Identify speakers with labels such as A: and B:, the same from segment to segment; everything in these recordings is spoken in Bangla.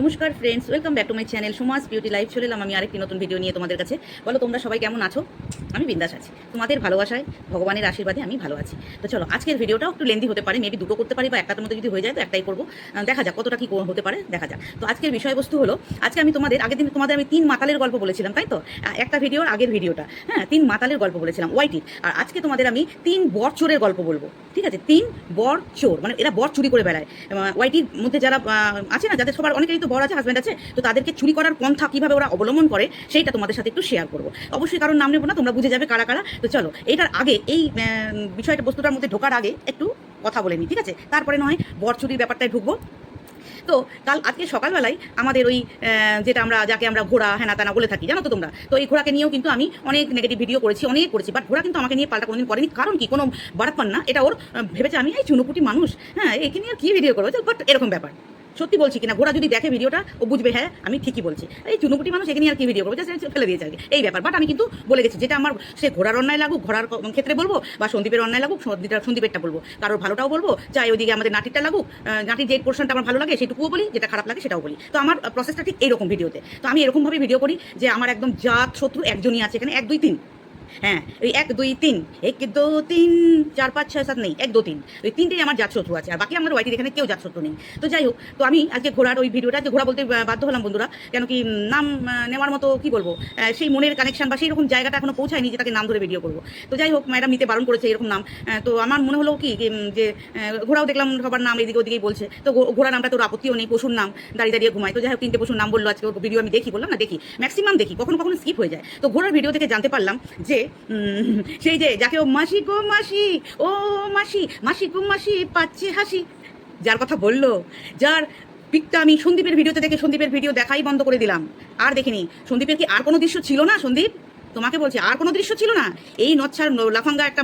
A: নমস্কার friends welcome back to my channel Suma's beauty live চলে এলাম আমি আরেকটি নতুন ভিডিও নিয়ে তোমাদের কাছে। বলো, তোমরা সবাই কেমন আছো? আমি বিন্দাস আছি। তোমাদের ভালোবাসায়, ভগবানের আশীর্বাদে আমি ভালো আছি। তো চলো, আজকের ভিডিওটাও একটু লেন্দি হতে পারে মেবি দুটো করতে পারি বা একটার মধ্যে যদি হয়ে যায় তো একটাই করব। দেখা যাক কতটা কি হতে পারে, দেখা যাক। তো আজকের বিষয়বস্তু হলো, আজকে আমি তোমাদের, আগের দিন তোমাদের আমি তিন মাতালের গল্প বলেছিলাম, তাই তো? একটা ভিডিওর আগের ভিডিওটা হ্যাঁ তিন মাতালের গল্প বলেছিলাম ওয়াইটির আর আজকে তোমাদের আমি তিন বর চোরের গল্প বলব, ঠিক আছে? তিন বর চোর মানে এরা বর চুরি করে বেড়ায়। ওয়াইটির মধ্যে যারা আছে না, যাদের সবার অনেকেরই তো বর আছে হাজব্যান্ড আছে, তো তাদেরকে চুরি করার পন্থা কীভাবে ওরা অবলম্বন করে সেইটা তোমাদের সাথে একটু শেয়ার করব। অবশ্যই কারণ নাম নেব না, তোমরা বুঝে যাবে কারা কারা। তো চলো, এটার আগে, এই বিষয়টা, বস্তুটার মধ্যে ঢোকার আগে একটু কথা বলে নিই, ঠিক আছে? তারপরে নয় বর চুরির ব্যাপারটায় ঢুকবো। তো কাল, আজকে সকালবেলায় আমাদের ওই যেটা আমরা, যাকে আমরা ঘোড়া হ্যানা তানা বলে থাকি, জানো তো তোমরা? তো এই ঘোড়াকে নিয়েও কিন্তু আমি অনেক নেগেটিভ ভিডিও করেছি, অনেক করেছি বাট ঘোড়া কিন্তু আমাকে নিয়ে পাল্টা কোনোদিন করেনি। কারণ কি? কোনো বাড়াপ্পান না, এটা ওর ভেবেছে আমি, এই চুনোপুটি মানুষ। হ্যাঁ একে নিয়ে কি ভিডিও করব? বাট এরকম ব্যাপার। সত্যি বলছি কিনা? ঘোড়া যদি দেখে ভিডিওটা, ও বুঝবে হ্যাঁ আমি ঠিকই বলছি। এই চুনুপুটি মানুষ এখানে আর কি ভিডিও করব? জাস্ট ফেলে দিয়েছে আর। এই ব্যাপার। বাট আমি কিন্তু বলে গেছি, যেটা আমার, সে ঘোড়ার অন্যায় লাগুক, ঘোড়ার ক্ষেত্রে বলব, বা সন্দীপের অন্যায় লাগুক সন্দীপের সন্দীপেরটা বলব। কারোর ভালোটাও বলব, চাই ওইদিকে আমাদের নাটিরটা লাগুক নাটির যে পোর্শনটা আমার ভালো লাগে, সেটুকুও বলি, যেটা খারাপ লাগে, সেটাও বলি। তো আমার প্রসেসটা ঠিক এইরকম ভিডিওতে তো। আমি এরকমভাবে ভিডিও করি যে আমার একদম জাত, শত্রু একজনই আছে এখানে, এক দুই তিন। হ্যাঁ ওই এক দুই তিন। এক দু তিন চার পাঁচ ছয় সাত নেই। এক দু তিন। ওই তিনটেই আমার জাত আছে আর বাকি আমার ওয়াইটির এখানে কেউ জাত শত্রু নেই। তো যাই হোক তো আমি আজকে ঘোড়ার ওই ভিডিওটা যে ঘোড়া বলতে বাধ্য হলাম বন্ধুরা কেন কি নাম নেওয়ার মতো কি বলব সেই মনের কানেকশন বা সেই রকম জায়গাটা এখনও পৌঁছায়নি যে তাকে নাম ধরে ভিডিও করব। তো যাই হোক ম্যাডাম নিতে বারণ করেছে এরকম নাম তো আমার মনে হলো কি যে, ঘোড়াও দেখলাম সবার নাম এদিকে ওদিকেই বলছে। তো ঘোড়া নামটা তোর আপত্তিও নেই পশুর নাম দাঁড়িয়ে দাঁড়িয়ে ঘুমায়। তো যাই হোক তিনটে পশুর নাম বলল আজকে ভিডিও আমি দেখি বললাম না দেখি। ম্যাক্সিমাম দেখি কখনো কখনো স্কিপ হয়ে যায়। তো ঘোড়ার ভিডিও থেকে জানতে পারলাম যে উম, সেই যে যাকে ও মাসি গো মাসি ও মাসি মাসি গো মাসি পাচ্ছে হাসি। যার কথা বলল যার পিকটা আমি সন্দীপের ভিডিওতে দেখে সন্দীপের ভিডিও দেখাই বন্ধ করে দিলাম। আর দেখিনি। সন্দীপের কি আর কোনো দৃশ্য ছিল না সন্দীপ? তোমাকে বলছি, আর কোনো দৃশ্য ছিল না? এই নচ্ছার লাফাঙ্গা একটা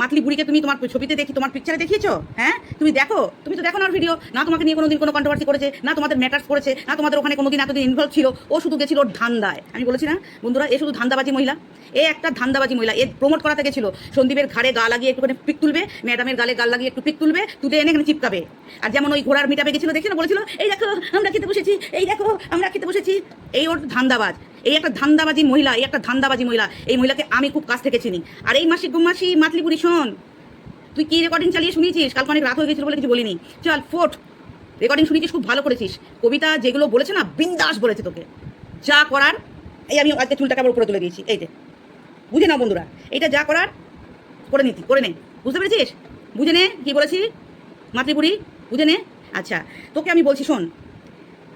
A: মাতলি বুড়িকে তুমি তোমার ছবিতে দেখি, তোমার পিকচারে দেখিয়েছো? হ্যাঁ? তুমি দেখো? তুমি তো দেখো না ভিডিও না তোমাকে নিয়ে কোনোদিন কোনো কন্ট্রোভার্সি করেছে, না তোমাদের ম্যাটার্স করেছে, না তোমাদের ওখানে কোনোদিন এতদিন ইনভলভ ছিল। ও শুধু গেছিল ওর ধান্দায়। আমি বলেছি না? বন্ধুরা, এ শুধু ধান্দাবাজি মহিলা। এ একটা ধান্দাবাজি মহিলা। এ প্রমোট করাতে গেছিল সন্দীপের ঘাড়ে গা লাগিয়ে একটুখানি পিক তুলবে, ম্যাডামের গালে গাল লাগিয়ে একটু পিক তুলবে, তুলে এনে এখানে চিপকাবে। আর যেমন ওই ঘোড়ার মিটাপে গেছিল দেখে না? বলেছিল, এই দেখো, আমরা খেতে বসেছি, এই দেখো, আমরা খেতে বসেছি। এই ওর ধান্দাবাজ। এই একটা ধান্দাবাজি মহিলা, এই একটা ধান্দাবাজি মহিলা, এই মহিলাকে আমি খুব কাছ থেকে চিনি। আর এই মাসি গুমাসি মাতলিপুরি, শোন, তুই কি রেকর্ডিং চালিয়ে শুনিয়েছিস? কালকে অনেক রাত হয়ে গেছিল বলে কিছু বলিনি। চল, ফোট রেকর্ডিং শুনেছিস খুব ভালো করেছিস। কবিতা যেগুলো বলেছে না, বিন্দাস বলেছে তোকে। যা করার, এই আমি আজকে চুলটাকে আবার উপরে তুলে দিয়েছি, এই যে। বুঝে নাও বন্ধুরা এটা যা করার, করে নিতি করে নে। বুঝতে পেরেছিস? বুঝে নে, কি বলেছি? মাতৃপুরি বুঝে নে। আচ্ছা তোকে আমি বলছি, শোন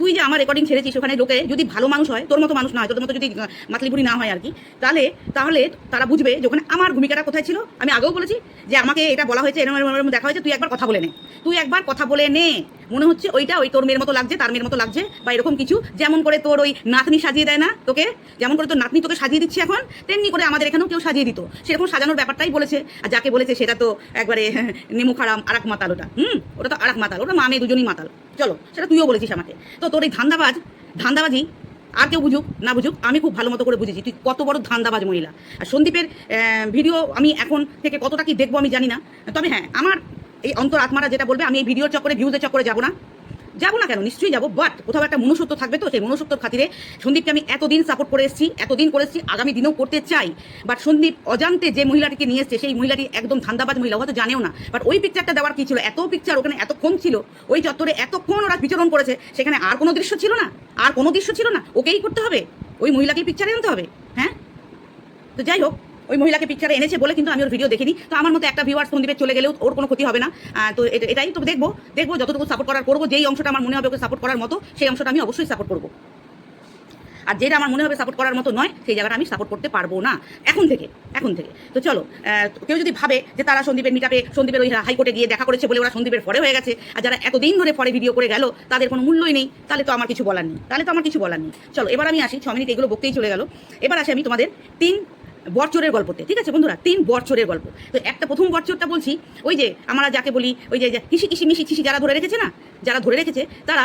A: তুই যে আমার রেকর্ডিং ছেড়েছিস, ওখানে লোকে যদি ভালো মানুষ হয়, তোর মতো মানুষ না হয় তোর মতো যদি মাতলিপুরি না হয় আর কি, তাহলে তাহলে তারা বুঝবে যে ওখানে আমার ভূমিকাটা কোথায় ছিল। আমি আগেও বলেছি যে আমাকে এটা বলা হয়েছে এরকম এরম দেখা হয়েছে, তুই একবার কথা বলে নে। তুই একবার কথা বলে নে। মনে হচ্ছে ওইটা ওই তোর মেয়ের মতো লাগছে, তার মেয়ের মতো লাগছে, বা এরকম কিছু। যেমন করে তোর ওই নাতনি সাজিয়ে দেয় না তোকে, যেমন করে তোর নাতনি তোকে সাজিয়ে দিচ্ছে এখন, তেমনি করে আমাদের এখানেও কেউ সাজিয়ে দিত। সেরকম সাজানোর ব্যাপারটাই বলেছে, আর যাকে বলেছে সেটা তো একবারে নেমু খারাম, আরাক মাতাল ওটা। হুম? ওটা তো আরাক মাতাল, ওটা মা মেয়ে দুজনই মাতাল। চলো, সেটা তুইও বলেছিস আমাকে। তো তোর এই ধান্দাবাজ, ধান্দাবাজি আর কেউ বুঝুক, না বুঝুক, আমি খুব ভালো মতো করে বুঝেছি। তুই কত বড় ধান্দাবাজ মহিলা। আর সন্দীপের ভিডিও আমি এখন থেকে কতটা কি দেখব আমি জানি না। তবে হ্যাঁ আমার এই অন্তর আত্মারা যেটা বলবে, আমি এই ভিডিওর চক্করে ভিউজের চক্করে যাব না। যাব না কেন? নিশ্চয়ই যাব বাট কোথাও একটা মনুষ্যত্ব থাকবে তো, সেই মনুষ্যত্বর খাতিরে সন্দীপকে আমি এতদিন সাপোর্ট করে এসেছি, এতদিন করে এসেছি, আগামী দিনেও করতে চাই। বাট সন্দীপ অজান্তে যে মহিলাটিকে নিয়ে এসছে, সেই মহিলাটি একদম ধান্দাবাজ মহিলা হয়তো জানেও না। বাট ওই পিকচারটা দেওয়ার কী ছিল? এত পিকচার ওখানে এতক্ষণ ছিল, ওই চত্বরে এতক্ষণ ওরা বিচরণ করেছে, সেখানে আর কোনো দৃশ্য ছিল না? আর কোনো দৃশ্য ছিল না? ওকেই করতে হবে? ওই মহিলাকেই পিকচারে আনতে হবে হ্যাঁ? তো যাই হোক ওই মহিলাকে পিকচারে এনেছে বলে কিন্তু আমি ওর ভিডিও দেখিনি। তো আমার মতো একটা ভিউয়ার্স সন্দীপের চলে গেলেও ওর কোনো ক্ষতি হবে না। তো এটা- এটাই তো দেখব। দেখব যতটুকু সাপোর্ট করার করব, যেই অংশটা আমার মনে হবে ওকে সাপোর্ট করার মতো, সেই অংশটা আমি অবশ্যই সাপোর্ট করব। আর যেটা আমার মনে হবে সাপোর্ট করার মতো নয়, সেই জায়গাটা আমি সাপোর্ট করতে পারব না। এখন থেকে এখন থেকে। তো চলো কেউ যদি ভাবে যে তারা সন্দীপের মিটাপে সন্দীপের ওই হাইকোর্টে গিয়ে দেখা করেছে বলে ওরা সন্দীপের পরে হয়ে গেছে, আর যারা এতদিন ধরে পরে ভিডিও করে গেল, তাদের কোনো মূল্যই নেই, তাহলে তো আমার কিছু বলার নেই। তাহলে তো আমার কিছু বলার নেই। চলো, এবার আমি আসি, ছ মিনিট এগুলো বকতেই চলে গেল। এবার আসি আমি তোমাদের তিন বরচোরের গল্পতে, ঠিক আছে বন্ধুরা? তিন বরচোরের গল্প। তো একটা প্রথম বরচোরটা বলছি, ওই যে আমরা যাকে বলি, ওই যে কিসি কিসি মিশি ছিসি যারা ধরে রেখেছে না, যারা ধরে রেখেছে, তারা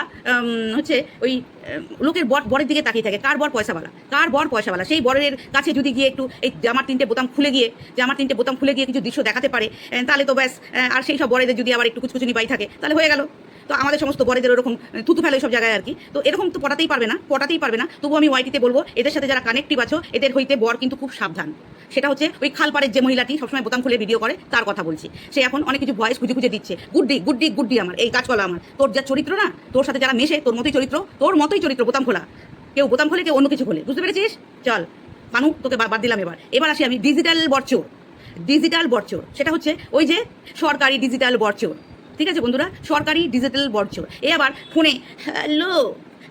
A: হচ্ছে ওই লোকের বর, বরের দিকে তাকিয়ে থাকে, কার বর পয়সাওয়ালা, কার বর পয়সাওয়ালা? সেই বরের কাছে যদি গিয়ে একটু, এই জামার তিনটে বোতাম খুলে গিয়ে জামার তিনটে বোতাম খুলে গিয়ে কিছু দৃশ্য দেখাতে পারে তাহলে তো ব্যাস আর সেই সব বরেদের যদি আবার একটু কুচকুচুনি পাই থাকে, তাহলে হয়ে গেল। তো আমাদের সমস্ত বড়দের ওরকম থুতু ফেলে সব জায়গায় আর কি। তো এরকম তো পটাতেই পারবে না, পটাতেই পারবে না। তবু আমি ওয়াইটিতে বলব, এদের সাথে যারা কানেক্টিভ আছো, এদের হইতে বর কিন্তু খুব সাবধান। সেটা হচ্ছে ওই খালপাড়ের যে মহিলাটি সবসময় বোতাম খুলে ভিডিও করে, তার কথা বলছি। সে এখন অনেক কিছু ভয়েস খুঁজে খুঁজে দিচ্ছে, গুড্ডি গুড্ডি গুড্ডি আমার, এই কাজ করা আমার। তোর যা চরিত্র না, তোর সাথে যারা মেশে, তোর মতোই চরিত্র, তোর মতোই চরিত্র, বোতাম খোলা। কেউ বোতাম খোলে, কেউ অন্য কিছু খোলে। বুঝতে পেরেছিস? চল, মানু, তোকে বাদ দিলাম এবার। এবার আসি আমি ডিজিটাল বরচোর ডিজিটাল বরচোর সেটা হচ্ছে ওই যে সরকারি ডিজিটাল বরচোর ঠিক আছে বন্ধুরা? সরকারি ডিজিটাল বরচোর এ আবার ফোনে, হ্যালো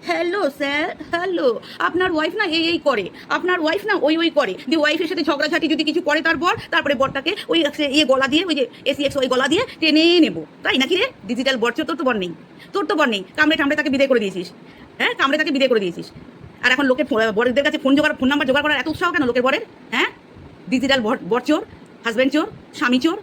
A: হ্যালো স্যার, হ্যালো, আপনার ওয়াইফ না এই এই করে, আপনার ওয়াইফ না ওই ওই করে। দিয়ে ওয়াইফের সাথে ঝগড়াঝাটি যদি কিছু করে তারপর, তারপরে বরটাকে ওই ইয়ে গলা দিয়ে, ওই যে এসি এক্স ওই গলা দিয়ে টেনে নেব। তাই নাকি রে? ডিজিটাল বরচোর তোর তো বর নেই। তোর তো বর নেই। কামড়ে টামড়ে তাকে বিদায় করে দিয়েছিস। হ্যাঁ? কামড়ে তাকে বিদায় করে দিয়েছিস। আর এখন লোকের বরেদের কাছে ফোন জোগাড় ফোন নাম্বার জোগাড় করার এত উৎসাহ কেন লোকের বরের? হ্যাঁ? ডিজিটাল বরচোর হাজব্যান্ড চোর, স্বামী চোর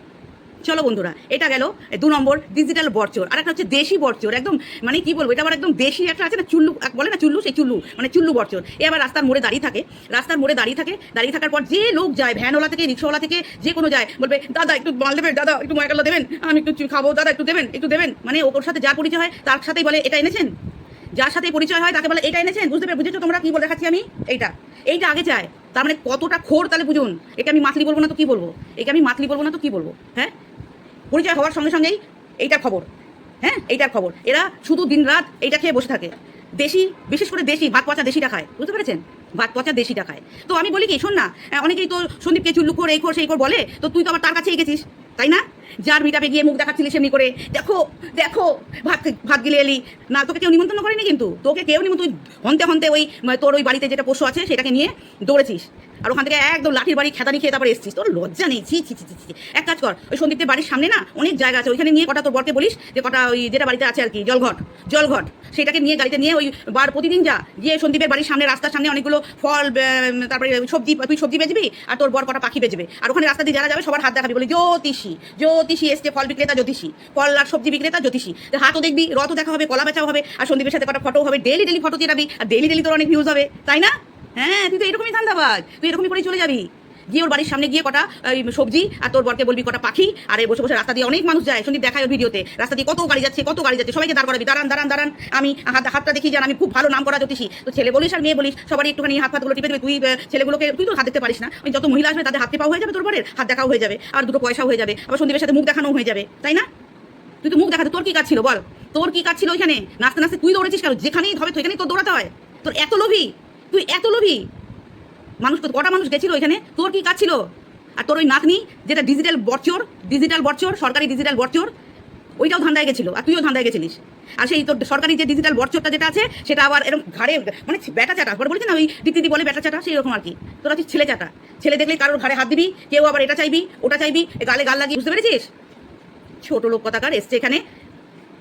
A: চলো বন্ধুরা, এটা গেল দু নম্বর ডিজিটাল বরচোর, আর একটা হচ্ছে দেশি বরচোর, একদম মানে কি বলব, এটা আবার একদম দেশি একটা আছে না, চুল্লু বলে না চুল্লু, সেই চুল্লু মানে চুল্লু বরচোর। এ আবার রাস্তার মোড়ে দাঁড়িয়ে থাকে, রাস্তার মোড়ে দাঁড়িয়ে থাকে, দাঁড়িয়ে থাকার পর যে লোক যায়, ভ্যানওয়ালা থেকে, রিক্সাওয়ালা থেকে, যে কোনো যায়, বলবে, দাদা, একটু মাল দেবেন, দাদা, একটু ময়কালা দেবেন, আমি একটু খাব, দাদা, একটু দেবেন একটু দেবেন। মানে ওর সাথে যা পরিচয় হয়, তার সাথেই বলে, এটা এনেছেন? যার সাথে পরিচয় হয়, তাকে বলে, এটা এনেছেন? বুঝতে পেরে, বুঝেছ তোমরা কি বলে দেখাচ্ছি আমি? এইটা এইটা আগে চায়। তার মানে কতটা খোর তাহলে বুঝুন, একে আমি মাতলি বলব না তো কি বলব? একে আমি মাতলি বলব না তো কি বলব? হ্যাঁ? পরিচয় হওয়ার সঙ্গে সঙ্গেই এইটা খবর। হ্যাঁ? এইটার খবর। এরা শুধু দিন রাত এইটা খেয়ে বসে থাকে। দেশি, বিশেষ করে দেশি ভাত পচা দেশিটা খায়। বুঝতে পেরেছেন? ভাত পচা দেশিটা খায়। তো আমি বলি কি, শোন না অনেকেই তো সন্দীপকে চুল্লু খোর এই কর সেই খোর বলে, তো তুই তো আবার তার কাছেই গেছিস, তাই না? যার মিটাপে গিয়ে মুখ দেখাচ্ছিলি সেমনি করে, দেখো দেখো, ভাত ভাত গিলে এলি। না, তোকে কেউ নিমন্ত্রণ করেনি কিন্তু? তোকে কেউ নিমন্ত্রণ তুই হন্তে হন্তে ওই, তোর ওই বাড়িতে যেটা পশু আছে, সেটাকে নিয়ে দৌড়েছিস। আর ওখান থেকে একদম লাঠির বাড়ি খেতানি খেয়ে তারপরে এসছিস। তোর লজ্জা নেই। ছি ছি ছি ছি ছি। এক কাজ কর, ওই সন্দীপদের বাড়ির সামনে না অনেক জায়গা আছে। ওইখানে নিয়ে কটা তোর বরকে বলিস যে কটা ওই যেটা বাড়িতে আছে আর কি, জলঘট জলঘট। সেটাকে নিয়ে গাড়িতে নিয়ে ওই বার প্রতিদিন যা। গিয়ে সন্দীপের বাড়ির সামনে রাস্তার সামনে অনেকগুলো ফল তারপরে সবজি, তুই সবজি বেচবি আর তোর বর কটা পাখি বেচবে। আর ওখানে রাস্তা দিয়ে যারা যাবে সবার হাত দেখাবি। বলি, জ্যোতিষী জ্যোতিষী এসছে, ফল বিক্রেতা জ্যোতিষী। ফল আর সবজি বিক্রেতা জ্যোতিষী। হাতও দেখবি, রথও দেখা হবে, কলা বেচাও হবে, আর সন্দীপের সাথে কটা ফটো হবে। ডেলি ডেলি ফটো চেরাবি আর ডেলি ডেলি তোর অনেক ভিউজ হবে, তাই না? হ্যাঁ তুই তো এরকমই ধান্দাবাজ। তুই এরকমই করে চলে যাবি। গিয়ে ওর বাড়ির সামনে গিয়ে কটা সবজি আর তোর বরকে বলবি কটা পাখি, আর বসে বসে রাস্তা দিয়ে অনেক মানুষ যায়। সন্দীপ দেখায় ওর ভিডিওতে। রাস্তা দিয়ে কত গাড়ি যাচ্ছে, কত গাড়ি যাচ্ছে, সবাইকে দাঁড় করাবি। দাঁড়ান দাঁড়ান দাঁড়ান। আমি হাত, হাতটা দেখি, জান, আমি খুব ভালো নাম করা জ্যোতিষী। তো ছেলে বলিস আর মেয়ে বলিস, সবারই একটুখানি হাত হাতগুলো টিপে দেবে। তুই ছেলেগুলোকে, তুই তো হাত দেখতে পারিস না। ওই যত মহিলা আসবে, তাদের হাতে পাও হয়ে যাবে তোর বরের হাত দেখাও হয়ে যাবে, আর দুটো পয়সাও হয়ে যাবে। আবার সন্দীপের সাথে মুখ দেখানো হয়ে যাবে, তাই না? তুই তো মুখ দেখাতে, তোর কি কাজ ছিল বল? তোর কি কাজ ছিল ওইখানে? নাচতে নাচতে তুই দৌড়েছিস কেন? যেখানেই হবে সেখানেই তোর দৌড়াতে হয়। তোর এত লোভী তুই এত লোভী? মানুষ কটা মানুষ গেছিল ওইখানে? তোর কি কাজ ছিল? আর তোর ওই নাতনি, যেটা ডিজিটাল বরচোর ডিজিটাল বরচোর সরকারি ডিজিটাল বরচোর ওইটাও ধান্দায় গেছিল। আর তুইও ধান্দায় গেছিলিস। আর সেই তোর সরকারি যে ডিজিটাল বরচোরটা যেটা আছে, সেটা আবার এরকম ঘাড়ে মানে ব্যাটা চাটা পরে বলেছি না ওই দিদি বলে ব্যাটা চাটা সেই রকম আর কি। তোরা হচ্ছে ছেলে চাটা ছেলে দেখলে কারোর ঘাড়ে হাত দিবি, কেউ আবার এটা চাইবি, ওটা চাইবি গালে গাল লাগিয়ে বুঝতে পেরেছিস? ছোট লোক কথাকার এসছে এখানে।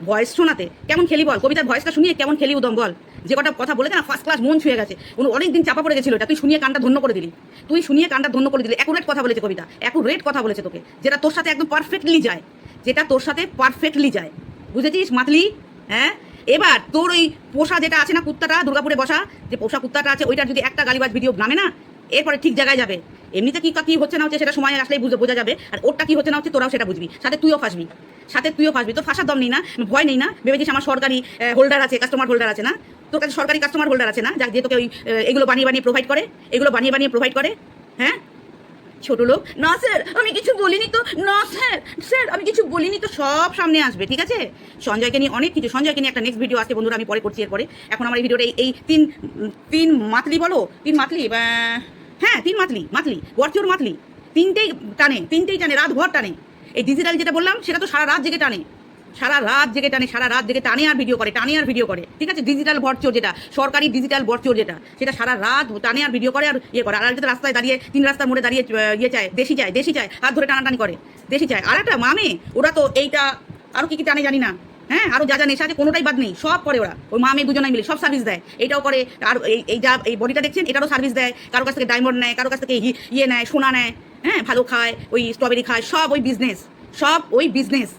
A: ভয়েস শোনাতে, কেমন খেলি বল? কবিতার ভয়েসটা শুনিয়ে কেমন খেলি উদম বল? যে কটা কথা বলেছে না ফার্স্ট ক্লাস মন ছুঁয়ে গেছে। উনি অনেকদিন চাপা পড়ে গেছিল, এটা তুই শুনিয়ে কানটা ধন্য করে দিলি। তুই শুনিয়ে কানটা ধন্য করে দিলি। একুরেট কথা বলেছে কবিতা একুরেট কথা বলেছে তোকে, যেটা তোর সাথে একদম পারফেক্টলি যায়, যেটা তোর সাথে পারফেক্টলি যায়। বুঝেছিস, মাতলি? হ্যাঁ? এবার তোর ওই পোষা যেটা আছে না, কুত্তাটা, দুর্গাপুরে বসা, যে পোষা কুত্তাটা আছে, ওইটার যদি একটা গালিবাজ ভিডিও নামে না, এরপরে ঠিক জায়গায় যাবে। এমনিতে কি কি হচ্ছে না হচ্ছে সেটা সময় আসলেই বুঝে বোঝা যাবে। আর ওরটা কি হচ্ছে না হচ্ছে তোরাও সেটা বুঝবি। সাথে তুইও ফাঁসবি। সাথে তুইও ফাঁসবি। তো ফাঁসার দম নেই না। ভয় নেই না। ভেবেছিস আমার সরকারি হোল্ডার আছে কাস্টমার হোল্ডার আছে না? তোর কাছে সরকারি কাস্টমার হোল্ডার আছে না? যাক যে তোকে ওই এগুলো বানিয়ে বানিয়ে প্রোভাইড করে? এগুলো বানিয়ে বানিয়ে প্রোভাইড করে? হ্যাঁ? ছোট লোক। না স্যার আমি কিছু বলিনি তো। না স্যার স্যার আমি কিছু বলিনি তো। সব সামনে আসবে, ঠিক আছে? সঞ্জয়কে নিয়ে অনেক কিছু। সঞ্জয়কে নিয়ে একটা নেক্সট ভিডিও আসছে বন্ধুরা, আমি পরে করছি এরপরে। এখন আমার এই ভিডিওটা এই- তিন তিন মাতলি বলো? তিন মাতলি? হ্যাঁ তিন মাতলি মাতলি বরচোর মাতলি, তিনটেই টানে তিনটেই টানে রাত ভর টানে। এই ডিজিটাল যেটা বললাম, সেটা তো সারা রাত জেগে টানে। সারা রাত জেগে টানে, সারা রাত জেগে টানে আর ভিডিও করে, টানে আর ভিডিও করে। ঠিক আছে? ডিজিটাল বরচোর যেটা, সরকারি ডিজিটাল বরচোর যেটা, সেটা সারা রাত টানে আর ভিডিও করে আর ইয়ে করে। আর একটা রাস্তায় দাঁড়িয়ে, তিন রাস্তার মোড়ে দাঁড়িয়ে ইয়ে চায়, দেশি চায় দেশি চায়, হাত ধরে টানাটানি করে, দেশি চায়। আর একটা মামে, ওরা তো এইটা আরও কি কি টানে জানি না। হ্যাঁ আরও যা যা নেশা আছে, কোনোটাই বাদ নেই, সব করে ওরা। ওই মা মেয়ে দুজনাই মিলে, সব সার্ভিস দেয়। এটাও করে, আর এই এই যা এই বডিটা দেখছেন, এটারও সার্ভিস দেয়। কারও কাছ থেকে ডায়মন্ড নেয়, কারও কাছ থেকে ইয়ে নেয়, সোনা নেয়। হ্যাঁ ভালো খায়, ওই স্ট্রবেরি খায়, সব ওই বিজনেস সব ওই বিজনেস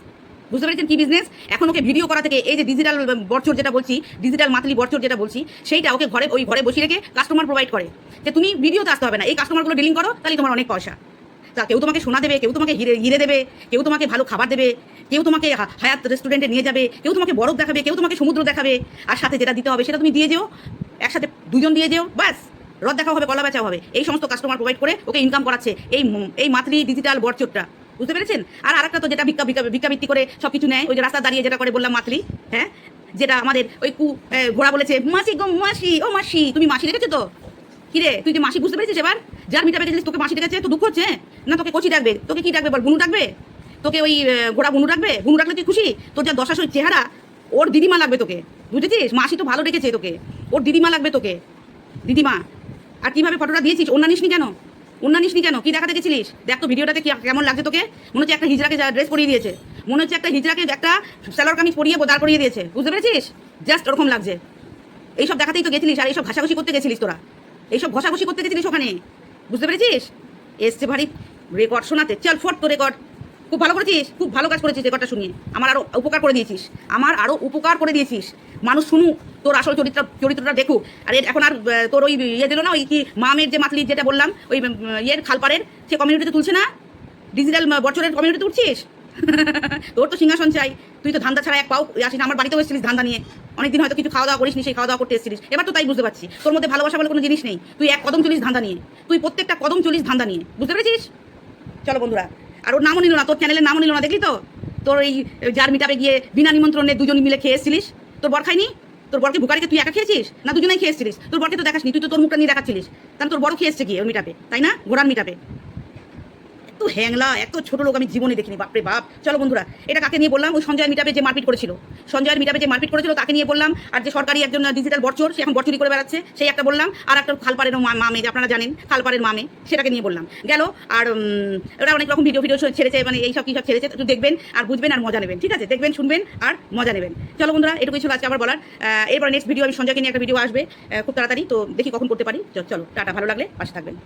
A: বুঝতে পেরেছেন কি বিজনেস এখন ওকে ভিডিও করা থেকে, এই যে ডিজিটাল বরচোর যেটা বলছি ডিজিটাল মাতলি বরচোর যেটা বলছি, সেইটা ওকে ঘরে ওই ঘরে বসিয়ে রেখে কাস্টমার প্রোভাইড করে। যে তুমি ভিডিওতে আসতে হবে না, এই কাস্টমারগুলো ডিলিং করো, তাহলে তোমার অনেক পয়সা। তা কেউ তোমাকে সোনা দেবে, কেউ তোমাকে হিরে হিরে দেবে, কেউ তোমাকে ভালো খাবার দেবে, কেউ তোমাকে হায়াত রেস্টুরেন্টে নিয়ে যাবে, কেউ তোমাকে বরফ দেখাবে, কেউ তোমাকে সমুদ্র দেখাবে, আর সাথে যেটা দিতে হবে সেটা তুমি দিয়ে যেও, একসাথে দুজন দিয়ে যেও, ব্যাস রদ দেখা হবে কলা বেচা হবে। এই সমস্ত কাস্টমার প্রোভাইড করে ওকে ইনকাম করাচ্ছে এই এই মাতৃ ডিজিটাল বরচোরটা বুঝতে পেরেছেন? আর আরেকটা তো যেটা ভিক্ষা ভিক্ষা ভিক্ষাবৃত্তি করে সব কিছু নেয়, ওই যে রাস্তা দাঁড়িয়ে যেটা করে বললাম মাতৃ হ্যাঁ? যেটা আমাদের ওই কু ঘোড়া বলেছে, মাসি গো মাসি, ও মাসি, তুমি মাসি রেখেছো তো? কিরে, তুই যে মাসি বুঝতে পেরেছিস এবার? যার মিটাবে গেছিস তোকে মাসি ডেকেছে? তো দুঃখ হচ্ছে? না, তোকে কচি ডাকবে। তোকে কি ডাকবে বল? বুনু ডাকবে? তোকে ওই ঘোড়া বুনু ডাকবে? বুনু ডাকলে তুই খুশি? তোর যা দশাশই চেহারা, ওর দিদিমা লাগবে তোকে। বুঝেছিস? মাসি তো ভালো রেখেছে তোকে। ওর দিদিমা লাগবে তোকে। দিদিমা, আর কীভাবে ফটোটা দিয়েছিস? অন্য নিসনি কেন? অন্য নিসনি কেন? কি দেখাতে গেছিলিস? দেখ তো ভিডিওটাতে কেমন লাগছে তোকে? মনে হচ্ছে একটা হিজড়াকে ড্রেস পরিয়ে দিয়েছে। মনে হচ্ছে একটা হিজড়াকে একটা স্যালোর কামিজ পরিয়ে দাঁড় করিয়ে দিয়েছে। বুঝতে পেরেছিস? জাস্ট ওরকম লাগছে। এইসব দেখাতেই তো গেছিলিস, আর এইসব ঘাসাঘষি করতে গেছিলিস তোরা। এইসব ঘষাঘষি করতে গেছিলিস ওখানে। বুঝতে পেরেছিস? এসছে ভারী রেকর্ড শোনাতে। চল, ফট তো রেকর্ড খুব ভালো করেছিস, খুব ভালো কাজ করেছিস রেকর্ডটা শুনিয়ে। আমার আরও উপকার করে দিয়েছিস, আমার আরও উপকার করে দিয়েছিস। মানুষ শুনুক তোর আসল চরিত্র, চরিত্রটা দেখুক। আর এখন আর তোর ওই ইয়ে দিল না, ওই কি, মামের যে মাতলি, যেটা বললাম, ওই ইয়ের খালপাড়ের, সে কমিউনিটিতে তুলছে না? ডিজিটাল বছরের কমিউনিটিতে উঠছিস? তোর তো সিংহাসন চাই। তুই তো ধান্দা ছাড়া এক পাও আসিস আমার বাড়িতেও এসেছিলিস ধান্দা নিয়ে। অনেকদিন হয়তো কিছু খাওয়া দাওয়া করিস নি সেই খাওয়া দাওয়া করতে এসেছিলিস। এবার তো তাই বুঝতে পারছি। তোর মধ্যে ভালোবাসা বলে কোনো জিনিস নেই। তুই এক কদম চলিস ধান্দা নিয়ে। তুই প্রত্যেকটা কদম চলিস ধান্দা নিয়ে। বুঝতে পেরেছিস? চলো বন্ধুরা, আর ওর নামও নিল না। তোর চ্যানেলের নামও নিল না। দেখলি তো? তোর এই যার মিটাপে গিয়ে বিনা নিমন্ত্রণে দুজন মিলে খেয়ে এসেছিলিস। তোর বর খাইনি তোর বরকে বুকারিকে তুই একা খেয়েছিস? না দুজনেই খেয়েছিলিস তোর বরকে তো দেখাসনি। তুই তো তোর মুখটা নিয়ে দেখাচ্ছিলিস। তাহলে তোর বড় খেয়ে এসছে কি ওর মিটাপে তাই না? ঘোড়ার মিটাপে এত হ্যাংলা, এত ছোট লোক আমি জীবনে দেখিনি, বাপরে বাপ। চলো বন্ধুরা, এটা কাকে নিয়ে বললাম? ওই সঞ্জয় মিটাপে যে মারপিট করেছিল। সঞ্জয়ের মিটাপে যে মারপিট করেছিল, তাকে নিয়ে বললাম। আর যে সরকারি একজন ডিজিটাল বর্চর, সে এখন বরচুরি করে বেড়াচ্ছে, সেই একটা বললাম। আর একটা খালপাড়ের মামে, যে আপনারা জানেন, খালপাড়ের মামে, সেটাকে নিয়ে বললাম। গেল, আর ওরা অনেক রকম ভিডিও ভিডিও ছেড়েছে মানে এইসব কী ছেড়েছে, একটু দেখবেন, আর বুঝবেন, আর মজা নেবেন, ঠিক আছে? দেখবেন, শুনবেন, আর মজা নেবেন। চলো বন্ধুরা, এটুকুই ছিল আজকে আবার বলার। এরপর নেক্সট ভিডিও আমি সঞ্জয়কে নিয়ে একটা ভিডিও আসবে খুব তাড়াতাড়ি, তো দেখি কখন করতে পারি। চলো, টাটা, ভালো লাগলে, পাশে থাকবেন।